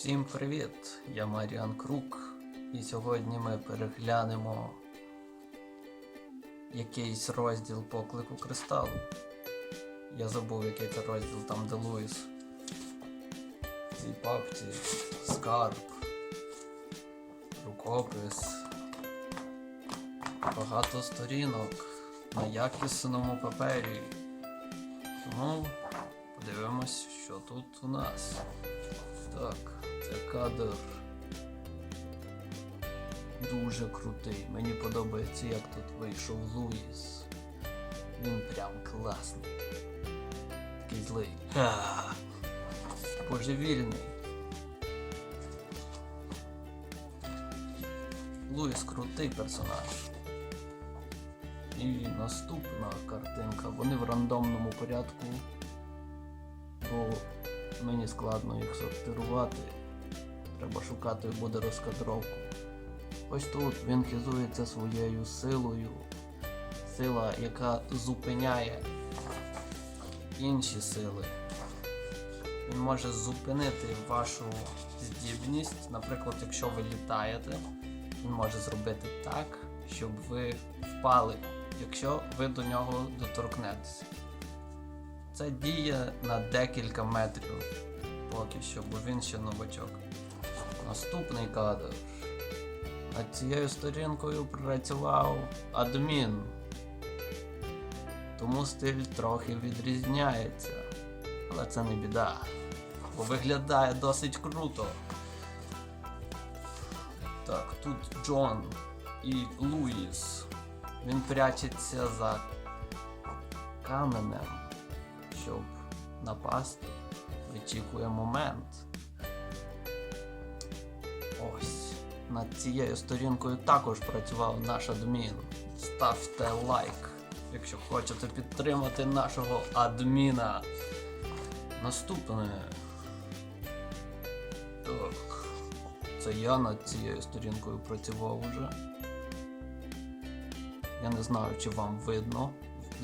Всім привіт! Я Маріан Крук, і сьогодні ми переглянемо якийсь розділ поклику кристалу. Я забув, який це розділ там, де Луїс. Цій папці скарб, рукопис, багато сторінок на якісному папері. Тому подивимось, що тут у нас. Так, це кадр. Дуже крутий. Мені подобається, як тут вийшов Луїс. Він прям класний. Такий злий. Божевільний. Луїс крутий персонаж. І наступна картинка. Вони в рандомному порядку. Бо мені складно їх сортирувати. Треба шукати буде розкадровку. Ось тут він хизується своєю силою. Сила, яка зупиняє інші сили. Він може зупинити вашу здібність. Наприклад, якщо ви літаєте, він може зробити так, щоб ви впали, якщо ви до нього доторкнетеся. Це діє на декілька метрів поки що, бо він ще новачок. Наступний кадр. Над цією сторінкою працював адмін. Тому стиль трохи відрізняється. Але це не біда. Бо виглядає досить круто. Так, тут Джон і Луїс. Він прячеться за каменем щоб напасти, вичікує момент. Ось. Над цією сторінкою також працював наш адмін. Ставте лайк, якщо хочете підтримати нашого адміна. Наступне. Так. Це я над цією сторінкою працював уже. Я не знаю, чи вам видно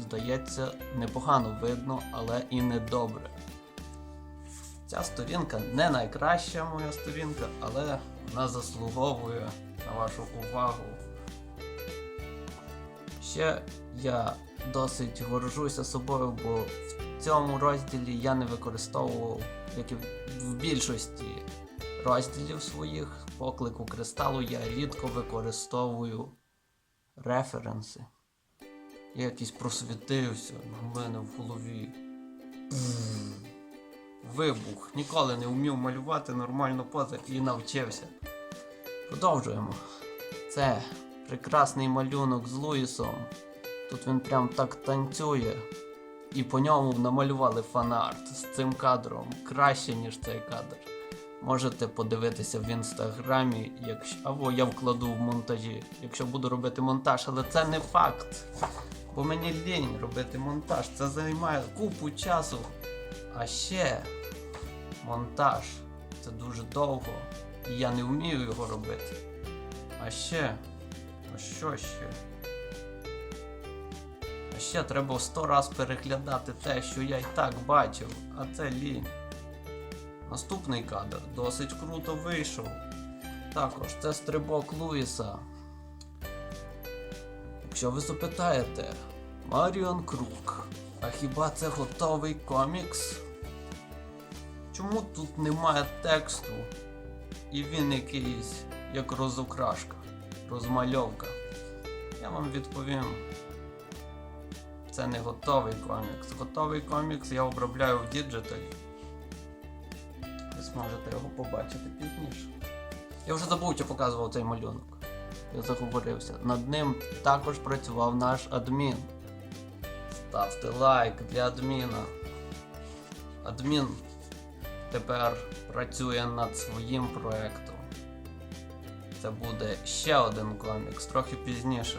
здається, непогано видно, але і не добре. Ця сторінка не найкраща моя сторінка, але вона заслуговує на вашу увагу. Ще я досить горжуся собою, бо в цьому розділі я не використовував, як і в більшості розділів своїх поклику кристалу, я рідко використовую референси. Я якийсь просвітився в мене в голові. Вибух. Ніколи не вмів малювати нормально поза і навчився. Продовжуємо. Це прекрасний малюнок з Луїсом. Тут він прям так танцює. І по ньому намалювали фанарт з цим кадром. Краще, ніж цей кадр. Можете подивитися в інстаграмі, якщо або я вкладу в монтажі, якщо буду робити монтаж, але це не факт. Бо мені лінь робити монтаж. Це займає купу часу. А ще монтаж це дуже довго. І я не вмію його робити. А ще. А що ще? А ще треба сто раз переглядати те, що я й так бачив, а це лінь. Наступний кадр досить круто вийшов. Також це стрибок Луїса. Якщо ви запитаєте, Маріон Крук, а хіба це готовий комікс? Чому тут немає тексту? І він якийсь як розукрашка, розмальовка? Я вам відповім. Це не готовий комікс. Готовий комікс я обробляю в діджиталі. Ви зможете його побачити пізніше. Я вже забув, чи показував цей малюнок. Я заговорився. Над ним також працював наш адмін. Ставте лайк для адміна. Адмін тепер працює над своїм проектом. Це буде ще один комікс, трохи пізніше.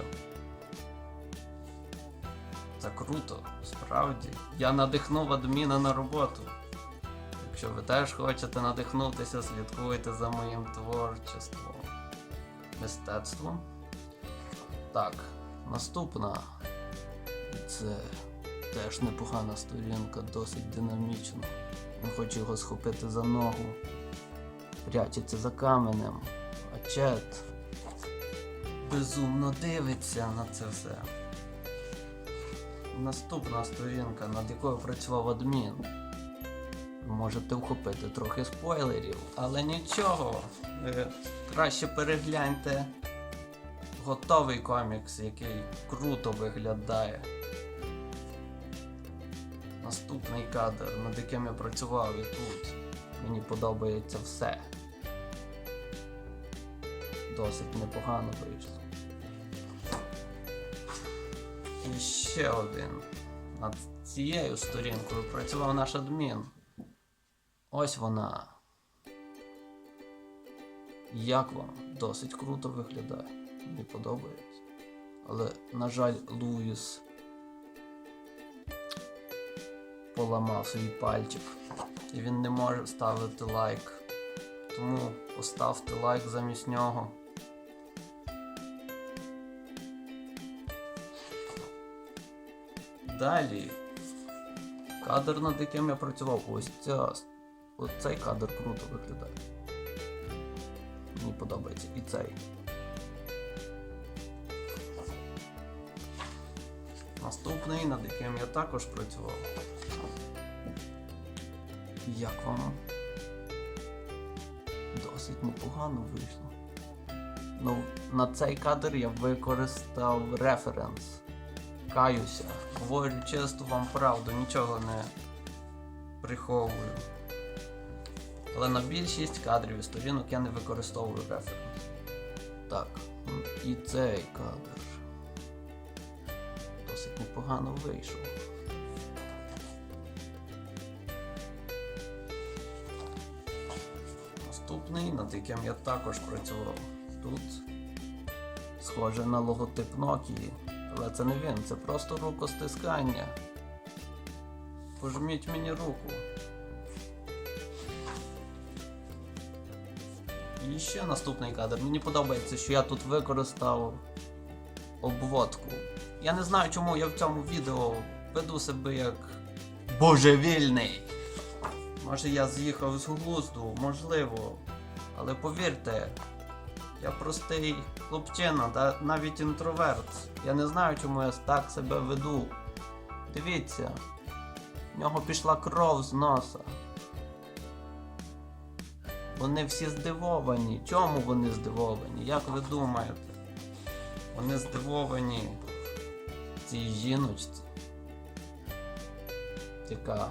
Це круто, справді. Я надихнув адміна на роботу. Якщо ви теж хочете надихнутися, слідкуйте за моїм творчеством мистецтвом. Так, наступна. Це теж непогана сторінка, досить динамічна. Він хоче його схопити за ногу. прячеться за каменем, а Чет безумно дивиться на це все. Наступна сторінка, над якою працював адмін. Можете вхопити трохи спойлерів, але нічого. Краще перегляньте готовий комікс, який круто виглядає. Наступний кадр, над яким я працював і тут. Мені подобається все. Досить непогано вийшло. І ще один. Над цією сторінкою працював наш адмін. Ось вона. Як вам? Досить круто виглядає. Мені подобається. Але, на жаль, Луїс поламав свій пальчик. І він не може ставити лайк. Тому поставте лайк замість нього. Далі. Кадр, над яким я працював, ось ця. Ось цей кадр круто виглядає. Мені подобається і цей. Наступний, над яким я також працював. Як вам? Досить непогано вийшло. Ну, на цей кадр я використав референс. Каюся. Говорю чисто вам правду, нічого не приховую. Але на більшість кадрів і сторінок я не використовую референс. Так, і цей кадр. Досить непогано вийшов. Наступний, над яким я також працював. Тут схоже на логотип Nokia, але це не він, це просто рукостискання. Пожміть мені руку. І ще наступний кадр. Мені подобається, що я тут використав обводку. Я не знаю, чому я в цьому відео веду себе як божевільний. Може я з'їхав з глузду, можливо. Але повірте, я простий хлопчина, навіть інтроверт. Я не знаю, чому я так себе веду. Дивіться, в нього пішла кров з носа. Вони всі здивовані. Чому вони здивовані? Як ви думаєте? Вони здивовані цій жіночці, яка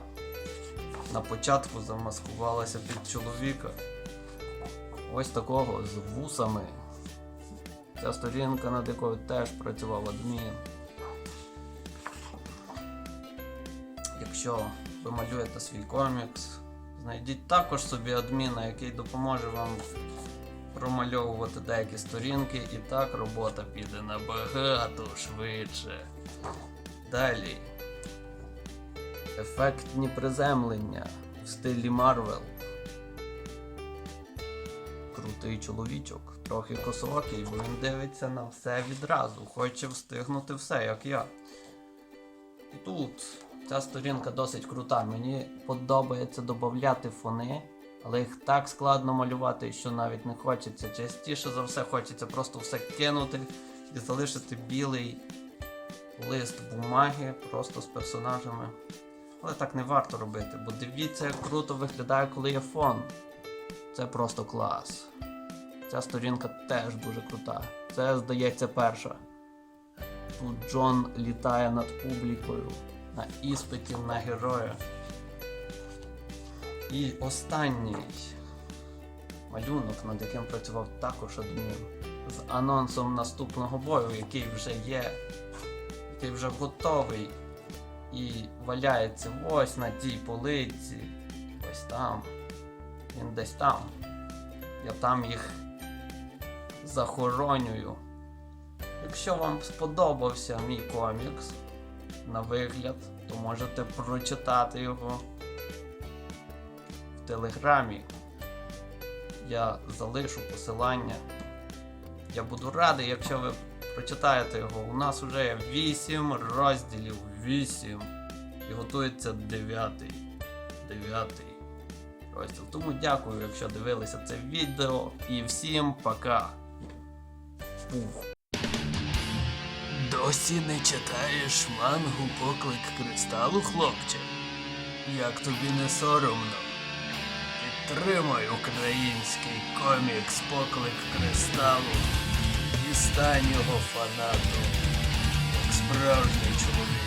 на початку замаскувалася під чоловіка. Ось такого з вусами. Ця сторінка, над якою теж працював адмін. Якщо ви малюєте свій комікс, знайдіть також собі адміна, який допоможе вам промальовувати деякі сторінки, і так робота піде набагато швидше. Далі. Ефектні приземлення в стилі Марвел. Крутий чоловічок, трохи косокий, бо він дивиться на все відразу, хоче встигнути все, як я. І тут ця сторінка досить крута. Мені подобається додати фони, але їх так складно малювати, що навіть не хочеться. Частіше за все хочеться просто все кинути і залишити білий лист бумаги просто з персонажами. Але так не варто робити, бо дивіться, як круто виглядає, коли є фон. Це просто клас. Ця сторінка теж дуже крута. Це, здається, перша. Тут Джон літає над публікою на іспиті на героя. І останній малюнок, над яким працював також адмін, з анонсом наступного бою, який вже є, який вже готовий і валяється ось на тій полиці, ось там. Він десь там. Я там їх захоронюю. Якщо вам сподобався мій комікс на вигляд, то можете прочитати його в телеграмі. Я залишу посилання. Я буду радий, якщо ви прочитаєте його. У нас вже 8 розділів. 8. І готується 9. 9 розділ. Тому дякую, якщо дивилися це відео. І всім пока. Пуф. Досі не читаєш мангу поклик кристалу, хлопче? Як тобі не соромно? Підтримай український комікс Поклик Кристалу і фанату, як справжній чоловік.